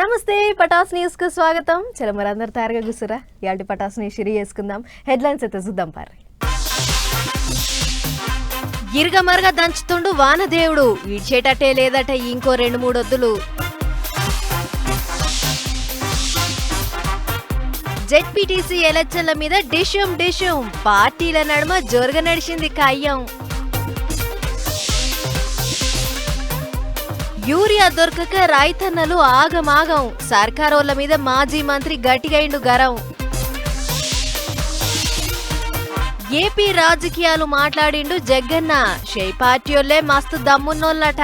నమస్తే పటాస్ న్యూస్కు స్వాగతం. చలో మరి అందరు తయారుగా కూర్చురా? ఇలాంటి పటాస్ న్యూస్ షిరి చేసుకుందాం. హెడ్లైన్స్ అయితే చూద్దాం పారి. ఇరుగమరగా దంచుతుండు వానదేవుడు. ఇడ్చేటట్టే లేదట ఇంకో రెండు మూడు వద్దులు జెడ్పీటీసీ ఎలక్షన్ల మీద డిషం డిషం పార్టీల నడుమ జోరుగా నడిచింది కయ్యం యూరియా దొరకక రైతన్నలు ఆగమాగం. సర్కారోళ్ళ మీద మాజీ మంత్రి గట్టిగైండు గరం. ఏపీ రాజకీయాలు మాట్లాడిండు జగ్గన్న షే పార్టీయోళ్ళే మస్తు దమ్మున్నోళ్ళట.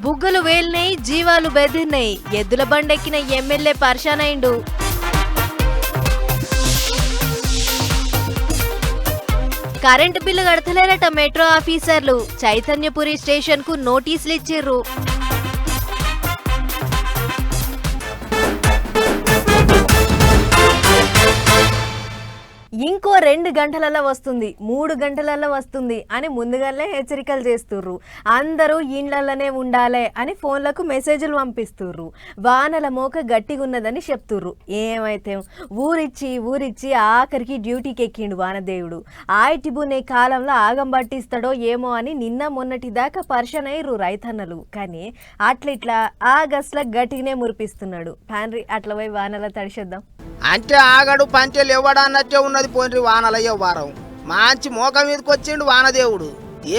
బుగ్గలు వేలినాయి జీవాలు బెదిరినాయి ఎద్దుల బండెక్కిన ఎమ్మెల్యే పరిశానైండు కరెంటు బిల్లు కడతలేరట మెట్రో ఆఫీసర్లు. చైతన్యపురి స్టేషన్కు నోటీసులు ఇచ్చిర్రు. ఇంకో రెండు గంటలలో వస్తుంది. మూడు గంటలలో వస్తుంది అని ముందుగానే హెచ్చరికలు చేస్తుర్రు. అందరూ ఇండ్లలోనే ఉండాలి అని ఫోన్లకు మెసేజ్లు పంపిస్తుర్రు. వానల మోక గట్టిగా ఉన్నదని చెప్తుర్రు. ఏమైతే ఊరిచ్చి ఊరిచ్చి ఆఖరికి డ్యూటీకి ఎక్కిండు వానదేవుడు. ఆయటిబునే కాలంలో ఆగం పట్టిస్తాడో ఏమో అని నిన్న మొన్నటి దాకా పరిషన్ అయ్యారు రైతన్నలు. కానీ అట్లిట్లా ఆగస్ట్లో గట్టిగానే మురిపిస్తున్నాడు. పాన్రి అట్లా పోయి వానల తడిసేద్దాం. అంటే ఆగడు పంచెలు ఇవ్వడా అన్నట్టే ఉన్నది పోండ్రి వానలయ్యో వారం. మంచి మోక మీదకి వచ్చిండు వానదేవుడు.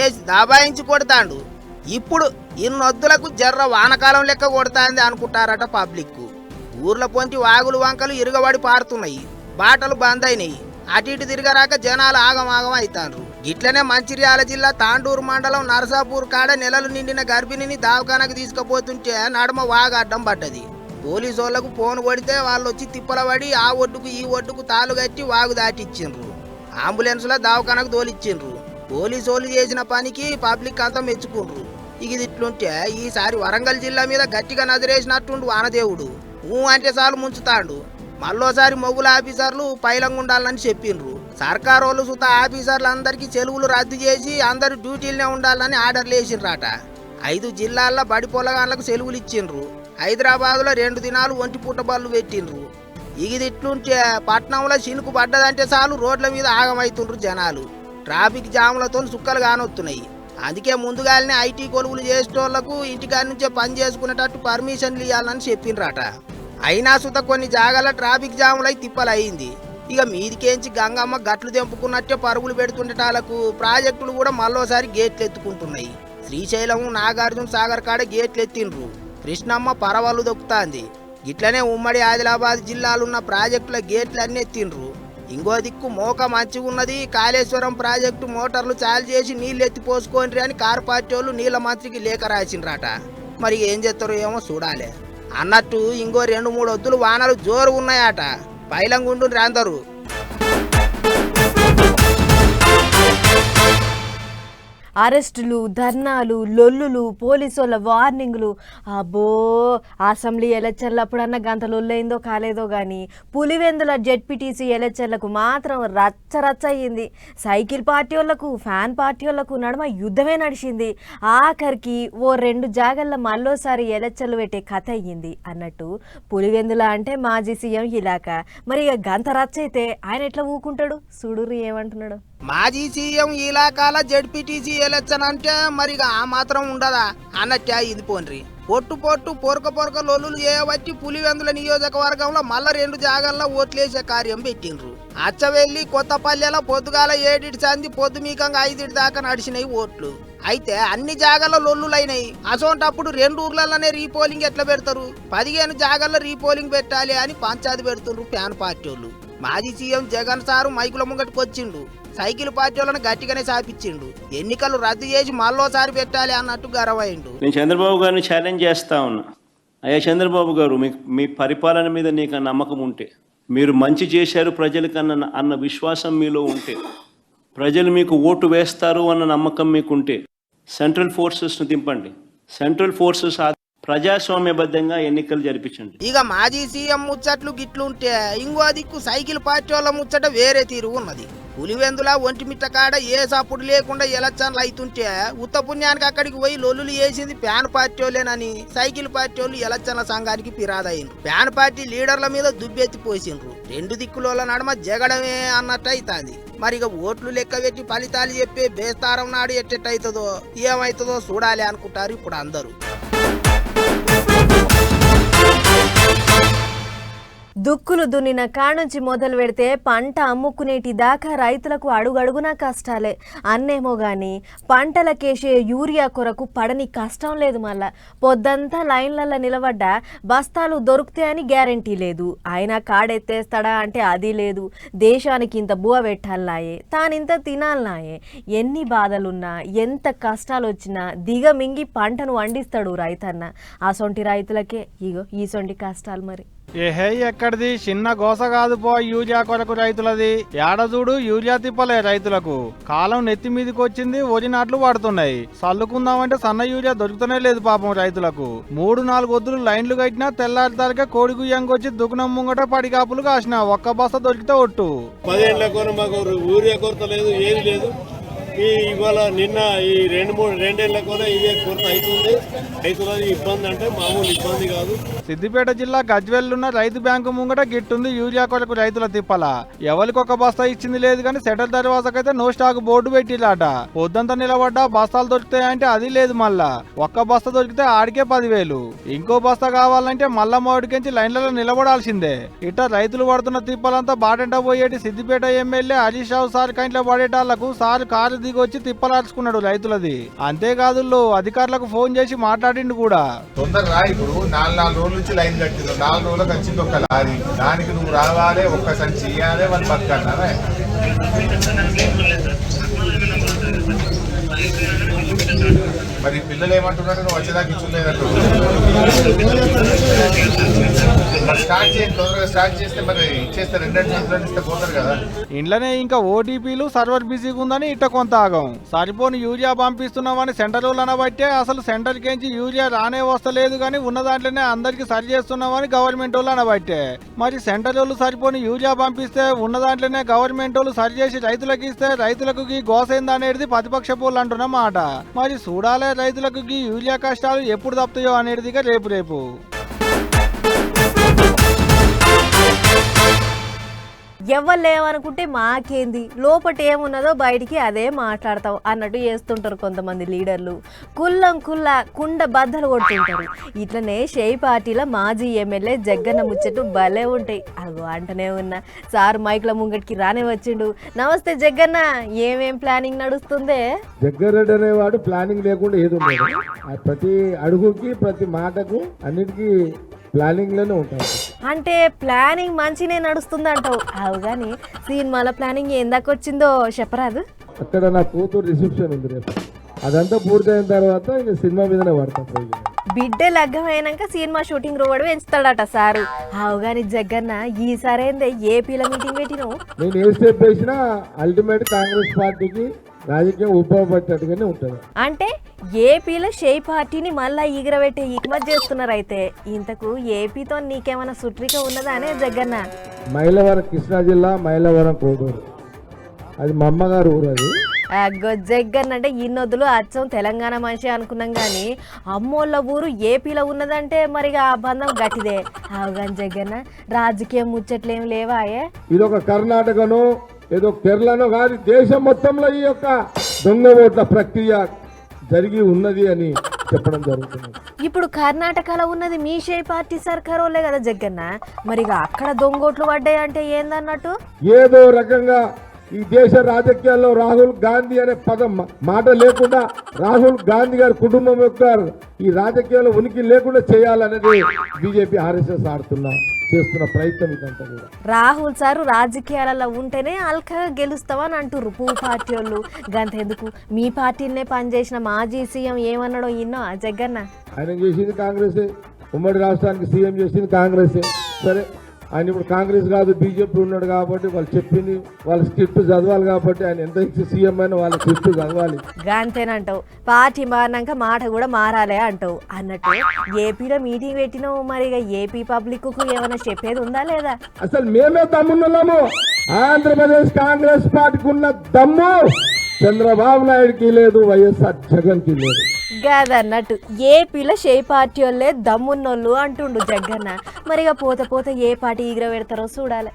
ఏజ్ దబాయించి కొడతాండు. ఇప్పుడు ఇన్నొద్దులకు జర్ర వానకాలం లెక్క కొడతాంది అనుకుంటారట పబ్లిక్ ఊర్ల పొంచి వాగులు వంకలు ఇరుగబడి పారుతున్నాయి. బాటలు బంద్ అయినాయి అటు ఇటు తిరగరాక జనాలు ఆగమాగం అవుతాండ్రు ఇట్లనే మంచిర్యాల జిల్లా తాండూరు మండలం నరసాపూర్ కాడ నెలలు నిండిన గర్భిణిని దావకానకు తీసుకుపోతుంటే నడుమ వాగ అడ్డం పడ్డది. పోలీసు వాళ్ళకు ఫోన్ కొడితే వాళ్ళు వచ్చి తిప్పలబడి ఆ ఒడ్డుకు ఈ ఒడ్డుకు తాలు కట్టి వాగు దాటిచ్చిండ్రు. అంబులెన్స్లో దవాఖానకు తోలిచ్చిండ్రు. పోలీసు వాళ్ళు చేసిన పనికి పబ్లిక్ అంతా మెచ్చుకుండ్రు. ఇక ఇది ఇట్లుంటే ఈసారి వరంగల్ జిల్లా మీద గట్టిగా నదిరేసినట్టుండు వానదేవుడు. ఊ అంటే చాలు ముంచుతాడు. మళ్ళోసారి మొగుల ఆఫీసర్లు పైలంగా ఉండాలని చెప్పిండ్రు. సర్కారు వాళ్ళు సుత ఆఫీసర్లు అందరికీ చెలువులు రద్దు చేసి అందరూ డ్యూటీలనే ఉండాలని ఆర్డర్లు వేసిండ్రట ఐదు జిల్లాల్లో బడి పొలగాళ్ళకు సెలవులు ఇచ్చిండ్రు. హైదరాబాద్లో రెండు దినాలు ఒంటి పూట బళ్ళు పెట్టిండ్రు. ఇగిదిట్లుంటే పట్నంలో చినుకు పడ్డదంటే చాలు రోడ్ల మీద ఆగమవుతుండ్రు జనాలు. ట్రాఫిక్ జాములతో సుక్కలు కానొస్తున్నాయి అందుకే ముందుగానే ఐటీ కొలువులు చేసేటోళ్ళకు ఇంటికాడి నుంచే పని చేసుకునేటట్టు పర్మిషన్లు ఇవ్వాలని చెప్పిండ్రట. అయినా సుత కొన్ని జాగాల ట్రాఫిక్ జాములై తిప్పలయ్యింది ఇక మీదికేంచి గంగమ్మ గట్లు తెంపుకున్నట్టే పరుగులు పెడుతుండటాలకు ప్రాజెక్టులు కూడా మళ్ళోసారి గేట్లు ఎత్తుకుంటున్నాయి. శ్రీశైలం నాగార్జున సాగర్ కాడ గేట్లు ఎత్తిండ్రు. కృష్ణమ్మ పరవలు దొక్కుతాంది. ఇట్లనే ఉమ్మడి ఆదిలాబాద్ జిల్లాలున్న ప్రాజెక్టుల గేట్లు అన్ని ఎత్తిండ్రు. ఇంకో దిక్కు మోక మంచిగున్నది కాళేశ్వరం ప్రాజెక్టు మోటార్లు చాలు చేసి నీళ్ళు ఎత్తి పోసుకోండి అని కారు పార్టీ వాళ్ళు నీళ్ళ మంత్రికి లేఖ రాసిండ్రట. మరి ఏం చేస్తారో ఏమో చూడాలి. అన్నట్టు ఇంకో రెండు మూడు వద్దులు వానలు జోరు ఉన్నాయట. పైలంగుండు అందరూ. అరెస్టులు ధర్నాలు లొల్లులు పోలీసుల వార్నింగ్లు. అబ్బో అసెంబ్లీ ఎలక్షన్లు అప్పుడన్నా గంత లొల్లైందో కాలేదో కానీ పులివెందుల జెడ్పీటీసీ ఎలక్షన్లకు మాత్రం రచ్చ రచ్చ అయ్యింది. సైకిల్ పార్టీ వాళ్ళకు ఫ్యాన్ పార్టీ వాళ్ళకు నడుమ యుద్ధమే నడిచింది. ఆఖరికి ఓ రెండు జాగల్లో మళ్ళోసారి ఎలక్షన్లు పెట్టే కథ అయ్యింది అన్నట్టు పులివెందుల అంటే మాజీ సీఎం ఇలాక. మరి ఇక గంత రచ్చ అయితే ఆయన ఎట్లా ఊకుంటాడు? చూడుర్రి ఏమంటున్నాడు? మాజీ సీఎం ఇలాకాల జడ్పీటీసీ ఎలక్షన్ అంటే మరి ఇక ఆ మాత్రం ఉండదా? అన్నట్టే ఇది పోన్రి. పొట్టు పొట్టు పొరక పొరక లొల్లులు చేయబట్టి పులివెందుల నియోజకవర్గంలో మళ్ళా రెండు జాగాల్లో ఓట్లేసే కార్యం పెట్టిండ్రు. అచ్చవెల్లి కొత్తపల్లెలో పొద్దుగాల ఏడిటి సంది పొద్దుమీకంగా ఐదిటి దాకా నడిచినాయి ఓట్లు. అయితే అన్ని జాగాల్లో లొల్లులైనాయి. అసోంటప్పుడు రెండు ఊర్లలోనే రీపోలింగ్ ఎట్లా పెడతారు? పదిహేను జాగాల్లో రీపోలింగ్ పెట్టాలి అని పంచాయతీ పెడుతుండ్రు ఫ్యాన్ పార్టీ వాళ్ళు మాజీ సీఎం జగన్ సారు మైకుల ముంగటికి వచ్చిండు సైకిల్ పార్టీ వాళ్ళని గట్టిగానే సాపించిండు ఎన్నికలు రద్దు చేసి మళ్ళోసారి పెట్టాలి అన్నట్టు గర్వైండు నేను చంద్రబాబు గారిని ఛాలెంజ్ చేస్తా ఉన్నా. అయ్యా చంద్రబాబు గారు మీ మీ పరిపాలన మీద నీకు నమ్మకం ఉంటే మీరు మంచి చేశారు ప్రజలకన్న అన్న విశ్వాసం మీలో ఉంటే ప్రజలు మీకు ఓటు వేస్తారు అన్న నమ్మకం మీకుంటే సెంట్రల్ ఫోర్సెస్ను దింపండి. సెంట్రల్ ఫోర్సెస్ ప్రజాస్వామ్యబద్ధంగా ఎన్నికలు జరిపించండి. ఇక మాజీ సీఎం ముచ్చట్లు గిట్లుంటే ఇంకో దిక్కు సైకిల్ పార్టీ వాళ్ళ ముచ్చట వేరే తీరు ఉన్నది. పులివెందుల ఒంటిమిట్ట కాడ ఏ సప్పుడు లేకుండా ఎలక్షన్లు అవుతుంటే ఉత్తపుణ్యానికి అక్కడికి పోయి లొల్లులు వేసింది ప్యాన్ పార్టీ వాళ్ళేనని సైకిల్ పార్టీ వాళ్ళు ఎలక్షన్ల సంఘానికి ఫిరాదయ్యిండ్రు ప్యాన్ పార్టీ లీడర్ల మీద దుబ్బెత్తి పోసిండ్రు. రెండు దిక్కుల నడమ జగడమే అన్నట్టు అవుతుంది మరి ఇక ఓట్లు లెక్క పెట్టి ఫలితాలు చెప్పే బేస్తారం నాడు ఎట్టెట్టయితుందో ఏమవుతుందో చూడాలి అనుకుంటారు ఇప్పుడు అందరూ. దుక్కులు దున్నిన కానుంచి మొదలు పెడితే పంట అమ్ముకునేటి దాకా రైతులకు అడుగడుగునా కష్టాలే. అన్నేమో గాని పంటలకేసే యూరియా కొరకు పడని కష్టం లేదు మళ్ళా పొద్దంతా లైన్లలో నిలబడ్డా బస్తాలు దొరుకుతాయని గ్యారంటీ లేదు. ఆయన కాడెత్తేస్తాడా అంటే అది లేదు. దేశానికి ఇంత బువ పెట్టాలనాయే. తానింత తినాలనాయే. ఎన్ని బాధలున్నా ఎంత కష్టాలు వచ్చినా దిగమింగి పంటను వండిస్తాడు రైతన్న. అసొంటి రైతులకే ఇగో ఈసొంటి కష్టాలు మరి. ఏహే ఎక్కడిది? చిన్న గోస కాదు పో యూరియా కొరకు రైతులది. ఏడజూడు యూరియా తిప్పలే రైతులకు. కాలం నెత్తి మీదకి వచ్చింది వరి నాట్లు వాడుతున్నాయి. చల్లుకుందామంటే సన్న యూరియా దొరుకుతూనే లేదు పాపం రైతులకు. మూడు నాలుగు వద్దులు లైన్లు కట్టినా తెల్లారిదారిగా కోడి గుయ్యంకొచ్చి దుకుణం ముంగట పడికాపులు కాసిన ఒక్క బస్త దొరికితే ఒట్టు. పదేళ్ళ కొన మాకు కొరత లేదు ఏది లేదు. ఈ ఇవాళ నిన్న ఈ రెండు మూడు రెండేళ్ళ కూడా ఇదే కొరత అవుతుంది. రైతులది ఇబ్బంది అంటే మామూలు ఇబ్బంది కాదు. సిద్దిపేట జిల్లా గజ్వెల్లున్న రైతు బ్యాంకు ముంగట గిట్టుంది యూరియా కొరకు రైతుల తిప్పల. ఎవరికి ఒక బస్తా ఇచ్చింది లేదు కానీ సెటిల్ దర్వాజకైతే నో స్టాక్ బోర్డు పెట్టిలాట పొద్దంతా నిలబడ్డా బస్తాలు దొరుకుతాయంటే అది లేదు మళ్ళా. ఒక్క బస్తా దొరికితే ఆడికే పదివేలు. ఇంకో బస్తా కావాలంటే మళ్ళా మోడికించి లైన్లలో నిలబడాల్సిందే. ఇట్లా రైతులు పడుతున్న తిప్పలంతా బాటంట పోయేటి సిద్దిపేట ఎమ్మెల్యే హరీష్ రావు సార్ కంట్లో పడేటాళ్ళకు సార్ కారు దిగి వచ్చి తిప్పలార్చుకున్నాడు రైతులది. అంతేకాదు అధికారులకు ఫోన్ చేసి మాట్లాడిండు కూడా. తొందరగా ఇప్పుడు. నాలుగు నాలుగు రోజుల నుంచి లైన్ కట్టింది నాలుగు రోజులకు వచ్చింది ఒక లారీ. దానికి నువ్వు రావాలి ఒక్క సంచి ఇయ్యాలి వాళ్ళు బతకన్నారా మరి పిల్లలు ఏమంటున్నారు నువ్వు వచ్చేదాకా ఇచ్చులేదంటు స్టార్ట్ చేయండి తొందరగా స్టార్ట్ చేస్తే మరి ఇస్తే పోతారు కదా. ఇంట్లోనే ఇంకా ఓటీపీలు సర్వర్ బిజీగా ఉందని ఇట్ట కొంత ఆగం. సరిపోని యూరియా పంపిస్తున్నామని సెంటర్ వాళ్ళు అనబట్టే అసలు సెంటర్ కేంచి యూరియా రానే వస్తలేదు కానీ ఉన్న దాంట్లోనే అందరికి సరి చేస్తున్నామని గవర్నమెంట్ వాళ్ళు అనబట్టే మరి సెంటర్ వాళ్ళు సరిపోని యూరియా పంపిస్తే ఉన్న దాంట్లోనే గవర్నమెంట్ వాళ్ళు సరి చేసి రైతులకు ఇస్తే రైతులకు గీ గోసైంది అనేది ప్రతిపక్ష పోలు అంటున్న మాట. మరి చూడాలే రైతులకు గీ యూరియా కష్టాలు ఎప్పుడు తప్పుతాయో అనేటిదిగా రేపు రేపు. ఎవరు లేవనుకుంటే మాకేంది? లోపట ఏమున్నదో బయటికి అదే మాట్లాడతాం అన్నట్టు చేస్తుంటారు కొంతమంది లీడర్లు. కుల్లం కుల్ల కుండ బద్దలు కొడుతుంటారు. ఇట్లనే షేయ్ పార్టీల మాజీ ఎమ్మెల్యే జగ్గన్న ముచ్చట్టు భలే ఉంటాయి. అగో అంటనే ఉన్నా. సార్ మైక్ల ముంగటికి రానే వచ్చిండు. నమస్తే జగ్గన్న ఏమేం ప్లానింగ్ నడుస్తుందే? జగ్గారెడ్డి అనేవాడు ప్లానింగ్ లేకుండా ఏదో ప్రతి అడుగుకి ప్రతి మాటకు అన్నిటికీ ప్లానింగ్లోనే ఉంటాడు అంటే ప్లానింగ్ మంచినే నడుస్తుంది అంటావు అవు కానీ సినిమాల ప్లానింగ్ ఎందాక వచ్చిందో చెప్పరాదు. అక్కడ నా కూతురు రిసెప్షన్ ఉంది రేపు. అదంతా పూర్తయిన తర్వాత ఇంకా సినిమా మీదనే పడతాం బిడ్డ లగ్గమైనాక సినిమా షూటింగ్ రోడ్ పెంచుతాడట సారు. అవగాని జగ్గన్న ఈసారైందే ఏపీల మీటింగ్ పెట్టినావు? నేను ఏ స్టెప్ వేసినా అల్టిమేట్ కాంగ్రెస్ పార్టీకి రాజకీయం ఉపయోగపడేటట్టుగానే ఉంటుంది. అంటే ఏపీలో షేయ్ పార్టీని మళ్ళా ఈగరబెట్టే ఇక్మత్ చేస్తున్నారు అయితే ఇంతకు ఏపీతో నీకేమైనా సుట్రిక ఉన్నదా అనే జగ్గన్న మైలవరం కృష్ణా జిల్లా మైలవరం కోడూరు. అది మా అమ్మగారు ఊరు అది. అగ్గో జగ్గన్ అంటే ఇన్నొద్దులు అచ్చం తెలంగాణ మనిషి అనుకున్నాం కానీ అమ్మోళ్ళ ఊరు ఏపీలో ఉన్నదంటే మరి ఆ బంధం గట్టిదే. అవగాని జగ్గన్న రాజకీయం ముచ్చట్లేం లేవాయే? ఇది ఒక కర్ణాటకనో ఏదో కేరళనో కాదు దేశం మొత్తంలో ఈ యొక్క దొంగ ఓట్ల ప్రక్రియ జరిగి ఉన్నది అని చెప్పడం జరుగుతుంది. ఇప్పుడు కర్ణాటకలో ఉన్నది మీ షే పార్టీ సర్కార్ వాళ్ళే కదా జగ్గన్న మరి ఇక అక్కడ దొంగోట్లు పడ్డాయి అంటే ఏందన్నట్టు? ఏదో రకంగా ఈ దేశ రాజకీయాల్లో రాహుల్ గాంధీ అనే పదం మాట లేకుండా రాహుల్ గాంధీ గారి కుటుంబం యొక్క ఈ రాజకీయాల్లో ఉనికి లేకుండా చేయాలనేది బీజేపీ ఆర్ఎస్ఎస్ ఆడుతున్న చేస్తున్న ప్రయత్నం ఇదంతా కూడా. రాహుల్ సారు రాజకీయాలలో ఉంటేనే అల్కగా గెలుస్తామని అంటుర్రు. పువ్వు పార్టీ వాళ్ళు. గంతెందుకు? మీ పార్టీనే పనిచేసిన మాజీ సీఎం ఏమన్నాడో ఇన్నో ఆ జగ్గన్న ఆయన చేసింది కాంగ్రెసే. ఉమ్మడి రాష్ట్రానికి సీఎం చేసింది కాంగ్రెసే. సరే ఆయన ఇప్పుడు కాంగ్రెస్ కాదు బీజేపీ ఉన్నాడు కాబట్టి వాళ్ళు చెప్పింది వాళ్ళ స్క్రిప్ట్ చదవాలి కాబట్టి ఆయన ఎంత ఇచ్చి సీఎం అయినా వాళ్ళ స్క్రిప్ట్ చదవాలి. గాంతేనంటావు పార్టీ మారినాక మాట కూడా మారాలే అంటావు. అన్నట్టు ఏపీలో మీటింగ్ పెట్టినావు మరి ఏపీ పబ్లిక్కు ఏమైనా చెప్పేది ఉందా లేదా? అసలు మేమే దమ్మున్నాము ఆంధ్రప్రదేశ్ కాంగ్రెస్ పార్టీకి ఉన్న దమ్ము చంద్రబాబు నాయుడుకి లేదు వైఎస్ఆర్ జగన్కి లేదు. గదన్నట్టు. ఏపీలో షే పార్టీ వాళ్ళే దమ్మున్నోళ్ళు అంటుండు జగ్గన్న మరి ఇక పోత పోత ఏ పార్టీ ఈగర పెడతారో చూడాలి.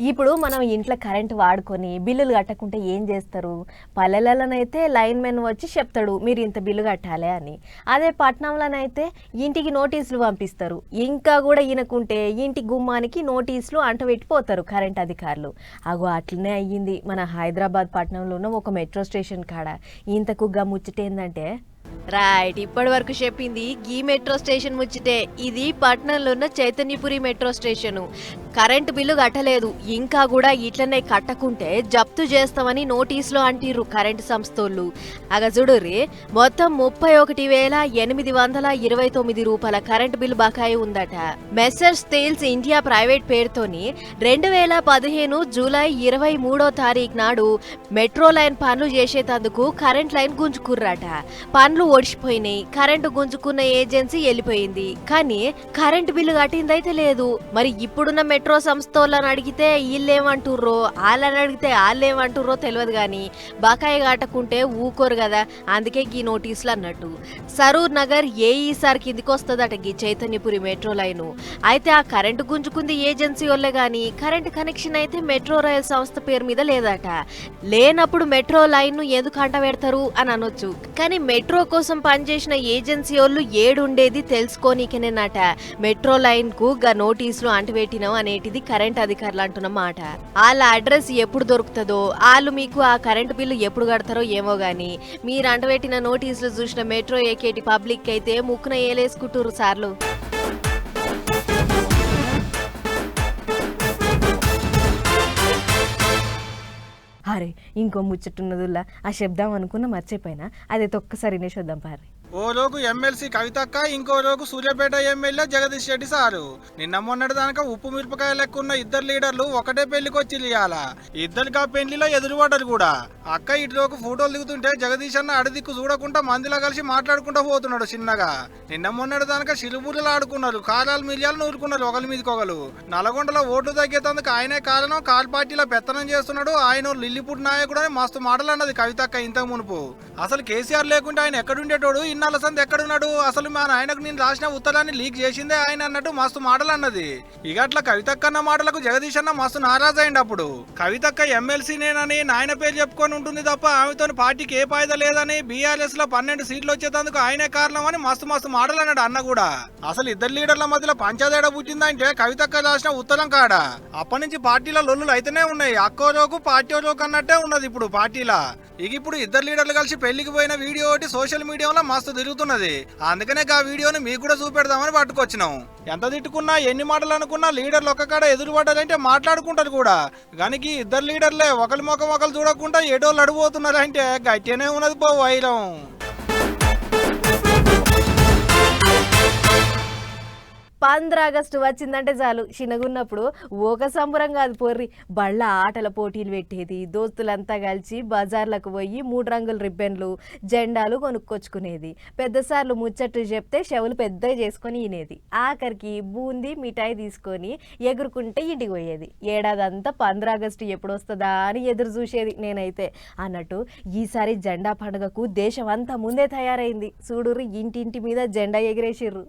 ఇప్పుడు మనం ఇంట్లో కరెంట్ వాడుకొని బిల్లులు కట్టకుంటే ఏం చేస్తారు? పల్లెలలోనైతే లైన్ మెన్ వచ్చి చెప్తాడు మీరు ఇంత బిల్లు కట్టాలి అని. అదే పట్టణంలోనైతే ఇంటికి నోటీసులు పంపిస్తారు. ఇంకా కూడా ఈయనకుంటే ఇంటి గుమ్మానికి నోటీసులు అంటబెట్టిపోతారు కరెంట్ అధికారులు. అగో అట్లనే అయ్యింది. మన హైదరాబాద్ పట్టణంలో ఉన్న ఒక మెట్రో స్టేషన్ కాడ. ఇంతకు గా ముచ్చటేందంటే రైట్ ఇప్పటి వరకు చెప్పింది గీ మెట్రో స్టేషన్ ముచ్చితే ఇది పట్నంలో ఉన్న Chaitanyapuri metro station. Current bill కట్టలేదు. ఇంకా కూడా ఇట్లనే కట్టకుంటే జప్తు చేస్తామని నోటీసులో అంటిర్రు కరెంటు సంస్థోళ్ళు. అగ చూడుర్రి మొత్తం ముప్పై ఒకటి వేల ఎనిమిది వందల ఇరవై తొమ్మిది రూపాయల కరెంటు బిల్లు బకాయి ఉందట. మెస్సర్స్ తేల్స్ ఇండియా ప్రైవేట్ పేరుతోని రెండు వేల పదిహేను జూలై ఇరవై మూడో తారీఖు నాడు మెట్రో లైన్ పనులు చేసేటందుకు కరెంట్ లైన్ గుంజుకుర్రట. పనులు ఓడిసిపోయినాయి కరెంటు గుంజుకున్న ఏజెన్సీ వెళ్ళిపోయింది. కానీ కరెంటు బిల్లు కట్టిందైతే లేదు. మరి ఇప్పుడున్న మెట్రో సంస్థలను అడిగితే వీళ్ళేమంటుర్రో వాళ్ళని అడిగితే వాళ్ళేమంటుర్రో తెలియదు కానీ బకాయి కట్టకుంటే ఊకోరు కదా అందుకే ఈ నోటీసులు అన్నట్టు సరూర్ నగర్ ఏఈసార్ కిందికి వస్తుందట గీ చైతన్యపురి మెట్రో లైను. అయితే ఆ కరెంటు గుంజుకుంది ఏజెన్సీ వాళ్ళే గాని కరెంటు కనెక్షన్ అయితే మెట్రో రైల్ సంస్థ పేరు మీద లేదట. లేనప్పుడు మెట్రో లైన్ను ఎందుకు అంట పెడతారు అని అనొచ్చు కానీ మెట్రో కోసం పనిచేసిన ఏజెన్సీ వాళ్ళు ఏడుండేది తెలుసుకోనీకనేనట. మెట్రో లైన్కు గా నోటీసులు అంటపెట్టినాం అనేటిది కరెంట్ అధికారులు అంటున్న మాట. వాళ్ళ అడ్రస్ ఎప్పుడు దొరుకుతుందో వాళ్ళు మీకు ఆ కరెంటు బిల్లు ఎప్పుడు కడతారో ఏమో గాని మీరు అంటపెట్టిన నోటీసులు చూసిన మెట్రో ఏకేటి పబ్లిక్ అయితే ముక్కున ఏలేసుకుంటారు సార్లు. అరే ఇంకో ముచ్చట్టున్నదుల్లా ఆ శబ్దం అనుకున్న మర్చిపోయినా అదైతే ఒక్కసారి చూద్దాం పారే. ఓ రోజు ఎమ్మెల్సీ కవితక్క ఇంకో రోజు సూర్యాపేట ఎమ్మెల్యే జగదీష్ రెడ్డి సారు. నిన్న మొన్నటి దానిక ఉప్పు మిరపకాయ లెక్క ఉన్న ఇద్దరు లీడర్లు ఒకటే పెళ్ళికొచ్చి ఇయ్యాల. ఇద్దరికి ఆ పెళ్ళిలో ఎదురుపడ్డారు కూడా. అక్క ఇటులోకి ఫోటోలు దిగుతుంటే జగదీష్ అన్న అడిదిక్కు చూడకుండా మందిలో కలిసి మాట్లాడుకుంటూ పోతున్నాడు చిన్నగా. నిన్న మొన్నటి దానిక సిలుబుర్లు ఆడుకున్నారు కారాలు మిరియాలు నూరుకున్నారు ఒకరి మీదకి ఒకరు నల్గొండలో ఓట్లు తగ్గేతందుకు ఆయనే కారణం కాల్ పార్టీలో పెత్తనం చేస్తున్నాడు ఆయన లిల్లిపుట్ నాయకుడు అని మస్తు మాటలు అన్నది కవితక్క ఇంతకు మునుపు. అసలు కేసీఆర్ లేకుంటే ఆయన ఎక్కడుండేటోడు? ఇన్నాళ్ళ సంది ఎక్కడున్నాడు? అసలు మా నాయనకు నేను రాసిన ఉత్తరాన్ని లీక్ చేసిందే ఆయన అన్నట్టు మస్తు మాటలు అన్నది ఇక అట్లా కవితక్క అన్న మాటలకు జగదీష్ అన్న మస్తు నారాజ్ అయింది అప్పుడు కవితక్క ఎమ్మెల్సీ నేనని నాయన పేరు చెప్పుకొని ఉంటుంది తప్ప ఆమెతో పార్టీకి ఏ ఫాయిదా లేదని బీఆర్ఎస్లో పన్నెండు సీట్లు వచ్చేందుకు ఆయనే కారణం అని మస్తు మస్తు మాటలు అన్నాడు అన్న కూడా. అసలు ఇద్దరు లీడర్ల మధ్యలో పంచాదేడ పుట్టిందంటే కవితక్క రాసిన ఉత్తరం కాడ? అప్పటి నుంచి పార్టీలో లొల్లులు అయితేనే ఉన్నాయి. అక్కో రోజు పార్టీ రోకు అన్నట్టే ఉన్నది ఇప్పుడు పార్టీలా. ఇక ఇప్పుడు ఇద్దరు లీడర్లు కలిసి పెళ్ళికి పోయిన వీడియో ఒకటి సోషల్ మీడియాలో మస్తు తిరుగుతున్నది. అందుకనే ఆ వీడియోని మీకు కూడా చూపెడదామని పట్టుకొచ్చినాం. ఎంత తిట్టుకున్నా ఎన్ని మాటలు అనుకున్నా లీడర్లు ఒక్కకాడ ఎదురుపడ్డారంటే మాట్లాడుకుంటారు కూడా. గనికి ఇద్దరు లీడర్లే ఒకరి ముఖం ఒకరు చూడకుండా ఏడోళ్ళు అడిగిపోతున్నారంటే గట్టినే ఉన్నది పో వైరం. పంద్ర ఆగస్టు వచ్చిందంటే చాలు. చిన్నగున్నప్పుడు ఒక సంబరం కాదు పోర్రి. బళ్ళ ఆటల పోటీలు పెట్టేది దోస్తులంతా కలిసి బజార్లకు పోయి మూడు రంగుల రిబ్బన్లు జెండాలు కొనుక్కొచ్చుకునేది. పెద్దసార్లు ముచ్చట్లు చెప్తే చెవులు పెద్దగా చేసుకొని ఇనేది ఆఖరికి బూంది మిఠాయి తీసుకొని ఎగురుకుంటే ఇంటికి పోయేది. ఏడాదంతా పంద్ర ఆగస్టు ఎప్పుడు వస్తుందా అని ఎదురు చూసేది నేనైతే. అన్నట్టు ఈసారి జెండా పండుగకు దేశం అంతా ముందే తయారైంది. చూడుర్రి ఇంటింటి మీద జెండా ఎగిరేసిర్రు.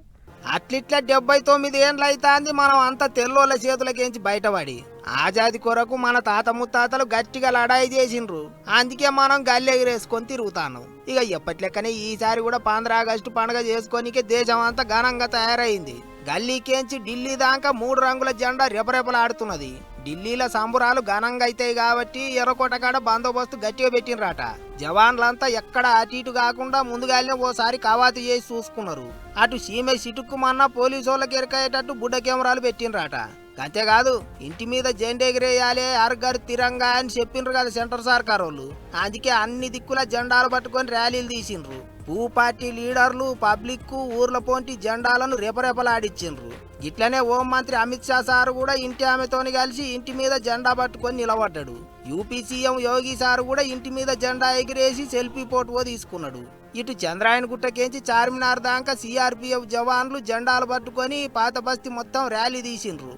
అట్లిట్లా డెబ్బై తొమ్మిది ఏండ్లు అవుతాంది మనం అంత తెల్లోళ్ళ చేతులకేంచి బయటపడి? ఆజాది కొరకు మన తాత ముత్తాతలు గట్టిగా లడాయి చేసిండ్రు. అందుకే మనం గల్లె ఎగిరేసుకొని తిరుగుతాను. ఇక ఎప్పట్లెక్కనే ఈసారి కూడా పంద్ర ఆగస్టు పండుగ చేసుకోనికే దేశం అంతా ఘనంగా తయారైంది. గల్లీకేంచి ఢిల్లీ దాకా మూడు రంగుల జెండా రెపరెపలాడుతున్నది. ఢిల్లీలో సంబురాలు ఘనంగా అవుతాయి కాబట్టి ఎర్రకోట కాడ బందోబస్తు గట్టిగా పెట్టినరాట జవాన్లంతా ఎక్కడ అటు ఇటు కాకుండా ముందుగానే ఓసారి కవాతు చేసి చూసుకున్నారు. అటు సీమే సిటుక్కుమన్నా పోలీసు వాళ్ళకి ఎరకయ్యేటట్టు బుడ్డ కెమెరాలు పెట్టినరాట అంతేకాదు ఇంటి మీద జెండా ఎగిరేయాలి అరగరు తిరంగా అని చెప్పిండ్రు కదా సెంటర్ సర్కార్ వాళ్ళు అందుకే అన్ని దిక్కుల జెండాలు పట్టుకొని ర్యాలీలు తీసిండ్రు. భూ పార్టీ లీడర్లు పబ్లిక్ ఊర్ల పోంటి జెండాలను రెపరెపలాడిచ్చిండ్రు. ఇట్లనే హోం మంత్రి అమిత్ షా సార్ కూడా ఇంటి ఆమెతోని కలిసి ఇంటి మీద జెండా పట్టుకొని నిలబడ్డాడు. యూపీ సీఎం యోగి సార్ కూడా ఇంటి మీద జెండా ఎగిరేసి సెల్ఫీ ఫోటో తీసుకున్నాడు. ఇటు చంద్రాయన గుట్టకేంచి చార్మినార్ దాకా సిఆర్పిఎఫ్ జవాన్లు జెండాలు పట్టుకొని పాత బస్తీ మొత్తం ర్యాలీ తీసిండ్రు.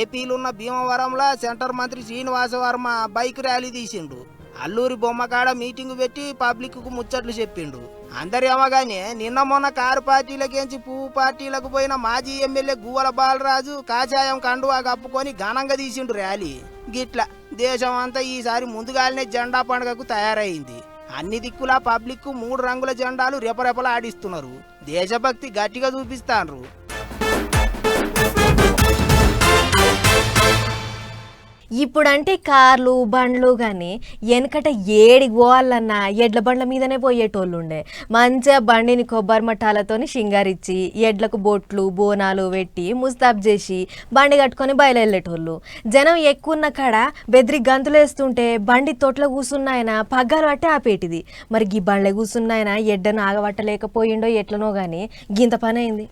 ఏపీలున్న భీమవరంలో సెంటర్ మంత్రి శ్రీనివాస వర్మ బైక్ ర్యాలీ తీసిండు. అల్లూరి బొమ్మకాడ మీటింగ్ పెట్టి పబ్లిక్కు ముచ్చట్లు చెప్పిండు. అందరేమగానే నిన్న మొన్న కారు పార్టీలకేంచి పువ్వు పార్టీలకు పోయిన మాజీ ఎమ్మెల్యే గువ్వల బాలరాజు కాషాయం కండువా కప్పుకొని ఘనంగా తీసిండు ర్యాలీ. గిట్ల దేశం అంతా ఈసారి ముందుగానే జెండా పండుగకు తయారైంది. అన్ని దిక్కులా పబ్లిక్ మూడు రంగుల జెండాలు రెపరెపలా ఆడిస్తున్నారు. దేశభక్తి గట్టిగా చూపిస్తాండ్రు. ఇప్పుడంటే కార్లు బండ్లు కానీ వెనకట ఏడికి పోవాలన్నా ఎడ్ల బండ్ల మీదనే పోయేటోళ్ళు ఉండే మంచిగా బండిని కొబ్బరి మట్టాలతోని షింగారిచ్చి ఎడ్లకు బొట్లు బోనాలు పెట్టి ముస్తాబ్ చేసి బండి కట్టుకొని బయలుదేరేటోళ్ళు. జనం ఎక్కువ ఉన్న కాడ బెదిరి గంతులేస్తుంటే బండి తొట్ల కూసున్నాయన పగ్గాలు పట్టే ఆపేటిది. మరి గీ బండ్లే కూసున్నాయన ఎడ్డను ఆగబట్టలేకపోయిండో ఎట్లనో గాని గింత పని అయింది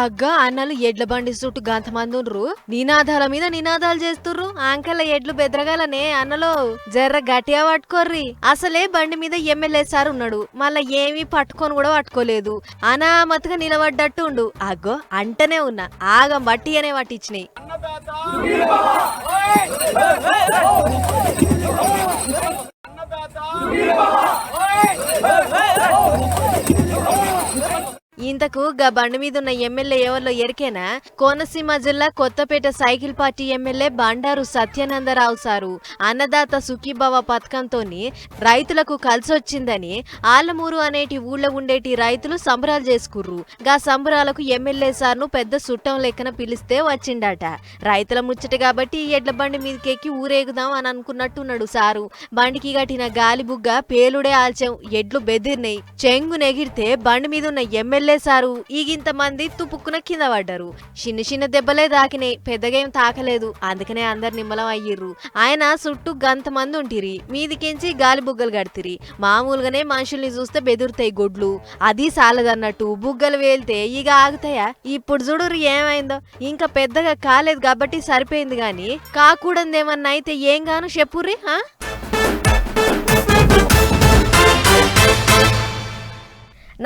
అగ్గా అన్నలు ఎడ్ల బండి చుట్టూ గంతమంది ఉండ్రు నినాదాల మీద నినాదాలు చేస్తుర్రు. ఆంకల ఎడ్లు బెదరగాలనే అన్నలో జర్ర గట్టిగా పట్టుకోర్రి. అసలే బండి మీద ఎమ్మెల్యే సార్ ఉన్నాడు. మళ్ళా ఏమీ పట్టుకొని కూడా పట్టుకోలేదు. అనామతిగా నిలబడ్డట్టు ఉండు అగ్గో అంటనే ఉన్నా. ఆగం బట్టి అనే పట్టించినాయి ఇంతకు గా బండి మీద ఉన్న ఎమ్మెల్యే ఎవరిలో ఎరికేనా? కోనసీమ జిల్లా Kothapeta cycle party MLA Bandaru Satyanandarao sir. Annadata Sukhibhava పథకంతో రైతులకు కలిసొచ్చిందని ఆలమూరు అనేటి ఊళ్ళో ఉండేటి రైతులు సంబరాలు చేసుకుర్రు. గా సంబరాలకు ఎమ్మెల్యే సార్ను పెద్ద సుట్టం లెక్కన పిలిస్తే వచ్చిండట. రైతుల ముచ్చట కాబట్టి ఎడ్ల బండి మీదకెక్కి ఊరేగుదాం అని అనుకున్నట్టున్నాడు సారు. బండికి గట్టిన గాలి బుగ్గ పేలుడే ఆల్చాం ఎడ్లు బెదిరినాయి చెంగు నెగిరితే బండి మీద ఉన్న ఎమ్మెల్యే సారు ఈగింత మంది తుపుక్కున కింద పడ్డారు. చిన్న చిన్న దెబ్బలే తాకినాయి పెద్దగా ఏం తాకలేదు. అందుకనే అందరు నిమ్మలం అయ్యిర్రు. ఆయన చుట్టూ గంత మంది ఉంటిరి. మీదికించి గాలి బుగ్గలు కడితిరి. మామూలుగానే మనుషుల్ని చూస్తే బెదురుతాయి గొడ్లు. అది సాలదన్నట్టు బుగ్గలు వేలితే ఇక ఆగుతాయా? ఇప్పుడు చూడురు ఏమైందో. ఇంకా పెద్దగా కాలేదు కాబట్టి సరిపోయింది గాని కాకూడదేమన్నా అయితే ఏం గాను చెప్పుర్రి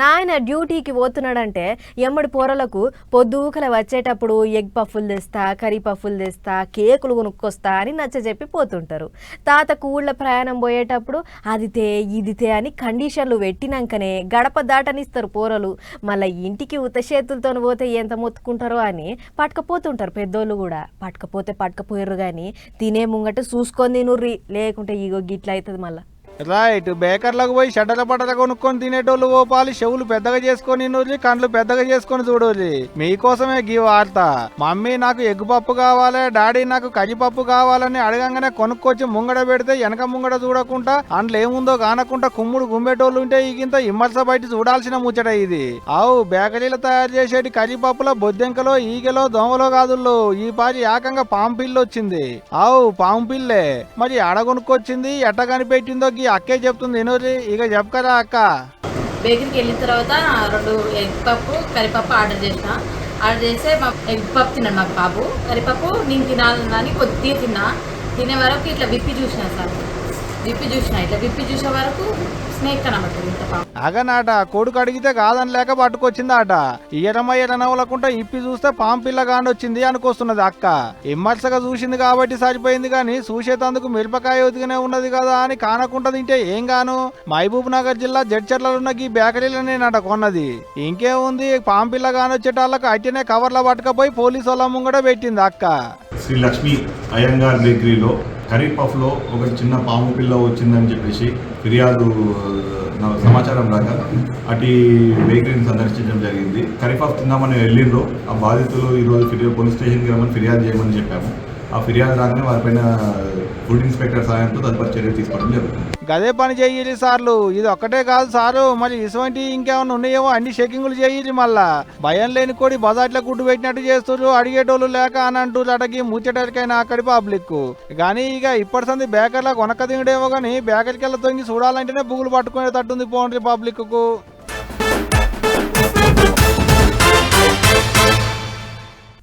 నాయన డ్యూటీకి పోతున్నాడంటే ఎమ్మడి పొరలకు పొద్దుకల వచ్చేటప్పుడు ఎగ్ పఫ్ఫులు తెస్తా కర్రీ పఫ్ఫులు తెస్తా కేకులు కొనుక్కొస్తా అని నచ్చ చెప్పి పోతుంటారు. తాతకు కూళ్ళ ప్రయాణం పోయేటప్పుడు అదితే ఇదితే అని కండిషన్లు పెట్టినాకనే గడప దాటనిస్తారు పోరలు. మళ్ళీ ఇంటికి ఉత చేతులతో పోతే ఎంత మొత్తుకుంటారో అని పట్టుకపోతుంటారు పెద్దోళ్ళు కూడా. పట్టుకపోతే పట్టుకపోయారు కానీ తినే ముంగట చూసుకొని తినుర్రి. లేకుంటే ఇగో గిట్ల అవుతుంది మళ్ళీ. రైట్ బేకర్లకు పోయి షడ్డల పడ్డల కొనుక్కొని తినేటోళ్ళు ఓపాలి చెవులు పెద్దగా చేసుకొని నూరి కండ్లు పెద్దగా చేసుకొని చూడోలి మీకోసమే గీ వార్త. మమ్మీ నాకు ఎగ్గు పప్పు కావాలి డాడీ నాకు కజిపప్పు కావాలని అడగంగానే కొనుక్కొచ్చి ముంగడ పెడితే వెనక ముంగడ చూడకుండా అందులో ఏముందో కానకుండా కుమ్ముడు గుమ్మేటోళ్ళు ఉంటే ఈగింత ఇమ్మర్స బయట చూడాల్సిన ముచ్చట ఇది. ఆవు బేకరీలు తయారు చేసేటి కజిపప్పులో బొద్దెంకలో ఈగలో దోమలో కాదుల్లో ఈ పాటి ఏకంగా పాము పిల్లి వచ్చింది ఆవు పాము పిల్లే మరి అడగొనుక్కొచ్చింది ఎట్ట కనిపెట్టిందో గీ అక్కే చెప్తుంది ఎనూరి ఇక చెప్పకరా అక్క. బేకరీకి వెళ్ళిన తర్వాత రెండు ఎగ్ పప్పు కరిపప్పు ఆర్డర్ చేసిన. ఆర్డర్ చేస్తే మా ఎగ్ పప్పు తిన్నాడు మా బాబు. కరిపప్పు నేను తినాలని కొద్దిగా తిన్నా. తినే వరకు ఇట్లా విప్పి చూసిన సార్. విప్పి చూసిన ఇట్లా విప్పి చూసే వరకు స్నేక్ కనబడుతుంది ఇంత పాపం. అగనాట కొడుకు అడిగితే కాదని లేక పట్టుకొచ్చిందాట. ఇయరమ్మ ఎరనవలకుంటే ఇప్పి చూస్తే పాము పిల్ల కాండొచ్చింది అనుకొస్తున్నది అక్క. ఇమ్మర్సగా చూసింది కాబట్టి సరిపోయింది కానీ చూసేటందుకు మిరపకాయ ఒదిగానే ఉన్నది కదా అని కానకుండా తింటే ఏం గాను? మహబూబ్ నగర్ జిల్లా జడ్చర్లలో ఉన్న ఈ బేకరీలోనే నట కొన్నది. ఇంకేముంది? పాము పిల్ల కానొచ్చేటాళ్ళకు అట్టినే కవర్లో పట్టుకపోయి పోలీసు వాళ్ళ ముంగడ పెట్టింది అక్క. శ్రీ లక్ష్మి అయ్యంగార్ బేకరీలో కర్రీ పఫ్లో ఒక చిన్న పాము పిల్ల వచ్చిందని చెప్పేసి ఫిర్యాదు సమాచారం రాగా అటు బేకరీని సందర్శించడం జరిగింది. కర్రీ పఫ్ తిందామని వెళ్ళిండ్రు. ఆ బాధితులు ఈరోజు ఫిర్యాదు పోలీస్ స్టేషన్కి రమ్మని ఫిర్యాదు చేయమని చెప్పాము. ఆ ఫిర్యాదు రాగానే వారిపైన ఫుడ్ ఇన్స్పెక్టర్ సాయంతో తదుపరి చర్యలు తీసుకోవడం జరుగుతుంది. గదే పని చేయాలి సార్లు. ఇది ఒక్కటే కాదు సారు. మరి ఇటువంటి ఇంకేమన్నా ఉన్నాయేమో అన్ని చెకింగులు చేయాలి మళ్ళా. భయం లేని కోడి బజార్లో గుడ్డు పెట్టినట్టు చేస్తున్నారు అడిగేటోళ్ళు లేక అని అంటూ అటకి ముచ్చటరికైనా అక్కడి పబ్లిక్ కానీ ఇక ఇప్పటి సంది బేకర్లా కొనక తింగడేమో కానీ బేకర్కి వెళ్ళి తొంగి చూడాలంటేనే బుగులు పట్టుకునేటట్టుంది పోండి పబ్లిక్కు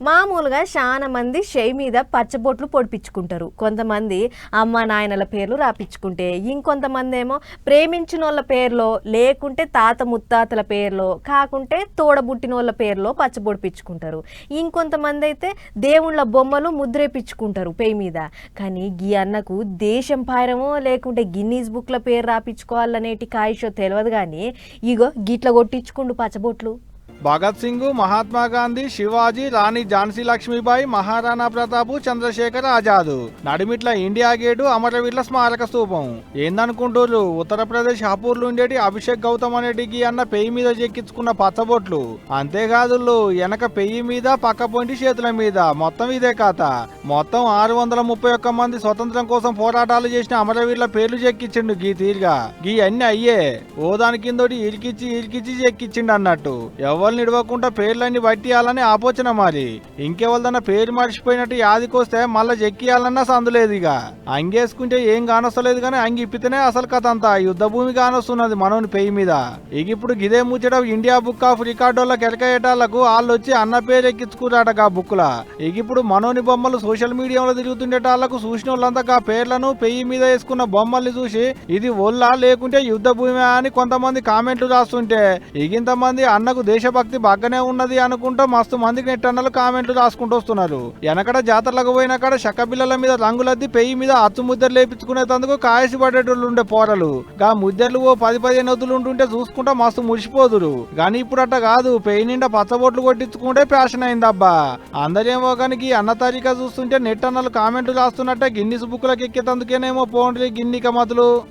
మామూలుగా చాలా మంది షై మీద పచ్చబొట్లు పొడిపించుకుంటారు. కొంతమంది అమ్మ నాయనల పేర్లు రాపించుకుంటే ఇంకొంతమంది ఏమో ప్రేమించిన వాళ్ళ పేర్లో లేకుంటే తాత ముత్తాతల పేర్లో కాకుంటే తోడబుట్టిన వాళ్ళ పేర్లో పచ్చబొడిపించుకుంటారు. ఇంకొంతమంది అయితే దేవుళ్ళ బొమ్మలు ముద్రేపించుకుంటారు పేయి మీద. కానీ గీ అన్నకు దేశం పాయరమో లేకుంటే గిన్నీస్ బుక్ల పేరు రాపించుకోవాలనేటి కాయిషో తెలియదు కానీ ఇగో గిట్ల కొట్టించుకుండు పచ్చబొట్లు. భగత్ సింగ్ మహాత్మా గాంధీ శివాజీ రాణి ఝాన్సీ లక్ష్మీబాయి మహారాణా ప్రతాప్ చంద్రశేఖర్ ఆజాద్. నడిమిట్ల ఇండియా గేటు అమరవీరుల స్మారక స్తూపం ఏందనుకుంటూరు ఉత్తరప్రదేశ్ హపూర్లు ఉండేటి అభిషేక్ గౌతమ్ అనేటికి అన్న పెయ్యి మీద చెక్కించుకున్న పచ్చబొట్లు. అంతేకాదు వెనక పెయ్యి మీద పక్క పొంటి చేతుల మీద. మొత్తం ఇదే కథ. మొత్తం ఆరు వందల ముప్పై ఒక్క మంది స్వతంత్రం కోసం పోరాటాలు చేసిన అమరవీరుల పేర్లు చెక్కించిండు గీ తీరుగా. గీ అన్ని అయ్యే. ఓ దాని కిందోటి ఇరికిచ్చి ఇరికిచ్చి చెక్కిచ్చిండు అన్నట్టు ఎవరిని ఇడవకుండా పేర్లన్నీ పట్టియాలని ఆపోచన మరి. ఇంకెవరిదన్నా పేరు మర్చిపోయినట్టు యాదికొస్తే మళ్ళా చెక్కియాలన్నా సందులేదు ఇక. అంగేసుకుంటే ఏం కానొస్తలేదు కానీ అంగి ఇప్పితేనే అసలు కథ అంతా. యుద్ధ భూమి కానొస్తున్నది మనోని పేయి మీద. ఇక ఇప్పుడు గిదే ముచ్చట ఇండియా బుక్ ఆఫ్ రికార్డుల కెరకేయటాలకు వాళ్ళు వచ్చి అన్న పేరు ఎక్కించుకురాట ఆ బుక్ల ఇక ఇప్పుడు మనోని బొమ్మలు సోషల్ మీడియాలో తిరుగుతుండేటాళ్ళకు చూసిన వాళ్ళంతా పేర్లను పెయ్యి మీద వేసుకున్న బొమ్మల్ని చూసి ఇది ఒళ్ళా లేకుంటే యుద్ధ భూమి అని కొంతమంది కామెంట్లు రాస్తుంటే. ఇగింతమంది అన్నకు దేశభక్తి బాగానే ఉన్నది అనుకుంటూ మస్తు మందికి నెట్టన్నలు కామెంట్లు రాసుకుంటూ వస్తున్నారు. వెనకడ జాతరలకు పోయినక్కడ కాడ చెక్క మీద రంగులద్ది పెయ్యి మీద అచ్చు ముద్దలు లేపించుకునేందుకు కాయసి పడేటోళ్ళు ఉండే పోరలు. గా ముద్దలు ఓ పది పదిహేను నదులు ఉంటుంటే చూసుకుంటా మస్తు మురిసిపోదురు. కానీ ఇప్పుడు అట్ట కాదు పెయ్యి నిండా పచ్చబొట్లు కొట్టించుకుంటే ఫ్యాషన్ అయిందబ్బా. అందరేమో కానీ అన్న తారీఖా చూస్తుంటే నెట్టన్నలు కామెంట్లు రాస్తున్నట్టే గిన్నిస్ బుక్కులకు ఎక్కేతందుకేనేమో పోండ్రి గిన్నిక మతులు.